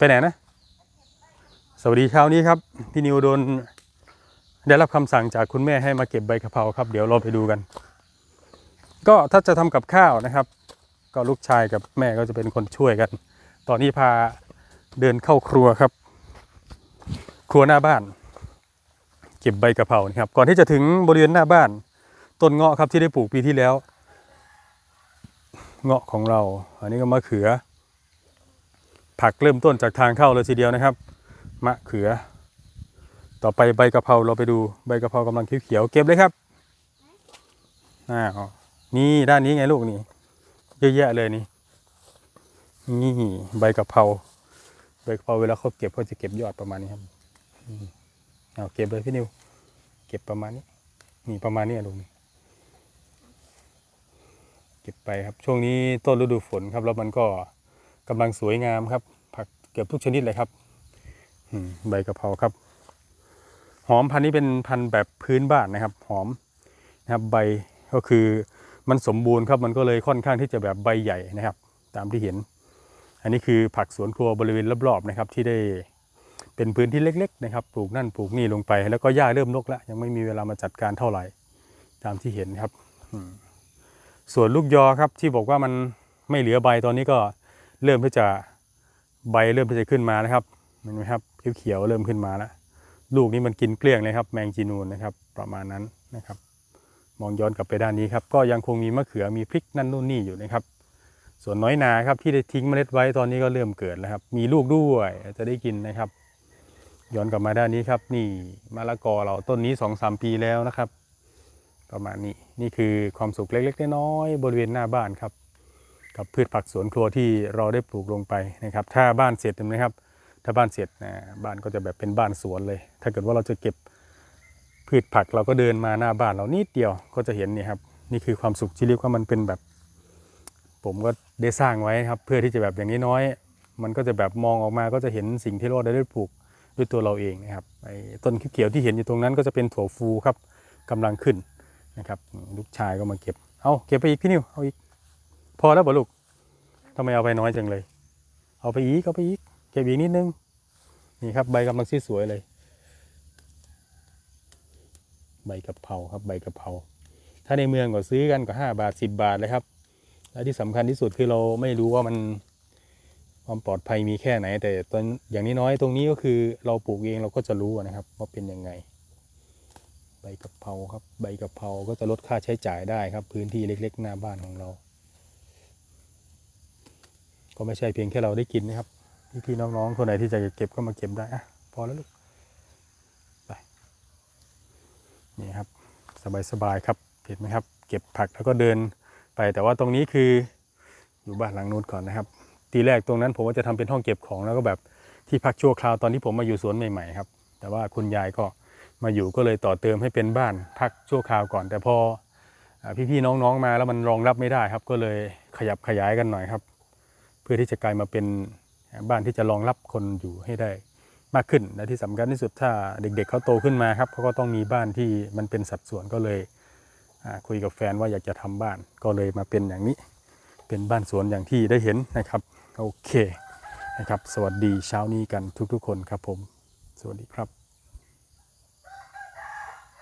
ไปไหนนะ สวัสดีเช้านี้ครับ พี่นิวโดน ได้รับคำสั่งจากคุณแม่ให้มาเก็บใบกะเพราครับ เดี๋ยวเราไปดูกัน ก็ถ้าจะทำกับข้าวนะครับ ก็ลูกชายกับแม่ก็จะเป็นคนช่วยกัน ตอนนี้พาเดินเข้าครัวครับ ครัวหน้าบ้าน เก็บใบกะเพรานะครับ ก่อนที่จะถึงบริเวณหน้าบ้าน ต้นเงาะครับที่ได้ปลูกปีที่แล้ว เงาะของเรา อันนี้ก็มะเขือ ผักเริ่มต้นจากทางเข้าเลยทีเดียวนะครับ มะเขือ ต่อไปใบกะเพราเราไปดูใบกะเพรากำลังเขียวๆเก็บเลยครับอ้าวนี่ด้านนี้ไงลูกนี่เยอะแยะเลยนี่นี่ใบกะเพราใบกะเพราเวลาเขาเก็บเขาจะเก็บยอดประมาณนี้ครับเอาเก็บเลยพี่นิว เก็บประมาณนี้นี่ประมาณนี้ลูกนี่เก็บไปครับ ช่วงนี้ต้นฤดูฝนครับแล้วมันก็ กำลังสวยงามครับ ผักเกือบทุกชนิดเลยครับใบกะเพราครับ หอมพันธุ์นี้เป็นพันธุ์แบบพื้นบ้านนะครับ หอมนะครับใบก็คือมันสมบูรณ์ครับมันก็เลยค่อนข้างที่จะแบบใบใหญ่นะครับ ตามที่เห็น อันนี้คือผักสวนครัวบริเวณรอบๆนะครับ ที่ได้เป็นพื้นที่เล็ก ๆ นะครับ ปลูกนั่นปลูกนี่ลงไป แล้วก็หญ้าเริ่มรกแล้วยังไม่มีเวลามาจัดการเท่าไหร่ ตามที่เห็นครับส่วนลูกยอครับที่บอกว่ามันไม่เหลือใบตอนนี้ก็ เริ่มที่จะใบเริ่มที่จะขึ้นมานะครับเห็นไหมครับเขียวๆเริ่มขึ้นมาแล้วลูกนี้มันกินเกลี้ยงเลยครับ แมงจีนูนนะครับ ประมาณนั้นนะครับ มองย้อนกลับไปด้านนี้ครับ ก็ยังคงมีมะเขือมีพริกนั่นนู่นนี่อยู่นะครับ ส่วนน้อยนาครับที่ได้ทิ้งเมล็ดไว้ตอนนี้ก็เริ่มเกิดแล้วครับ มีลูกด้วยจะได้กินนะครับ ย้อนกลับมาด้านนี้ครับ นี่มะละกอเราต้นนี้สองสามปีแล้วนะครับ ประมาณนี้นี่คือความสุขเล็กๆน้อยๆบริเวณหน้าบ้านครับ กับพืชผักสวนครัวที่เราได้ปลูกลงไปนะครับ ถ้าบ้านเสร็จนะครับ ถ้าบ้านเสร็จนะบ้านก็จะแบบเป็นบ้านสวนเลย ถ้าเกิดว่าเราจะเก็บพืชผักเราก็เดินมาหน้าบ้านเรานิดเดียวก็จะเห็นนี่ครับนี่คือความสุขที่เรียกว่ามันเป็นแบบ ผมก็ได้สร้างไว้ครับ เพื่อที่จะแบบอย่างนี้น้อยๆมันก็จะแบบมองออกมาก็จะเห็นสิ่งที่เราได้ปลูกด้วยตัวเราเองนะครับไอ้ต้นเขียวที่เห็นอยู่ตรงนั้นก็จะเป็นถั่วฟูครับกำลังขึ้นนะครับลูกชายก็มาเก็บเอาเก็บไปอีกพี่นิวเอาอีก พอแล้วบ่ลูกทำไมเอาไปน้อยจังเลย เอาไปอีกเอาไปอีกเก็บอีกนิดนึง นี่ครับใบกำลังสวยเลย ใบกะเพราครับใบกะเพราถ้าในเมืองก็ซื้อกันก็ห้าบาทสิบบาทเลยครับ และที่สำคัญที่สุดคือเราไม่รู้ว่ามันความปลอดภัยมีแค่ไหน แต่ตอนอย่างนี้น้อยตรงนี้ก็คือเราปลูกเองเราก็จะรู้นะครับ ว่าเป็นยังไง ใบกะเพราครับ ใบกะเพราก็จะลดค่าใช้จ่ายได้ครับ พื้นที่เล็ก ๆ หน้าบ้านของเรา ก็ไม่ใช่เพียงแค่เราได้กินนะครับพี่ๆน้องๆคนไหนที่จะเก็บก็มาเก็บได้อะพอแล้วลูกไปนี่ครับสบายๆครับเห็นไหมครับ เก็บผักแล้วก็เดินไปแต่ว่าตรงนี้คืออยู่บ้านหลังนู้นก่อนนะครับ ทีแรกตรงนั้นผมว่าจะทำเป็นห้องเก็บของแล้วก็แบบที่พักชั่วคราวตอนที่ผมมาอยู่สวนใหม่ๆครับ แต่ว่าคุณยายก็มาอยู่ก็เลยต่อเติมให้เป็นบ้านพักชั่วคราวก่อน แต่พอพี่ๆน้องๆมาแล้วมันรองรับไม่ได้ครับ ก็เลยขยับขยายกันหน่อยครับ พื่อที่จะกลายมาเป็นบ้านที่จะรองรับคนอยู่ให้ได้มากขึ้นและที่สำคัญที่สุดถ้าเด็กๆเขาโตขึ้นมาครับเขาก็ต้องมีบ้านที่มันเป็นสัดส่วนก็เลยคุยกับแฟนว่าอยากจะทำบ้านก็เลยมาเป็นอย่างนี้ เป็นบ้านสวนอย่างที่ได้เห็นนะครับโอเคนะครับ สวัสดีเช้านี้กันทุกๆ คนครับผม สวัสดีครับ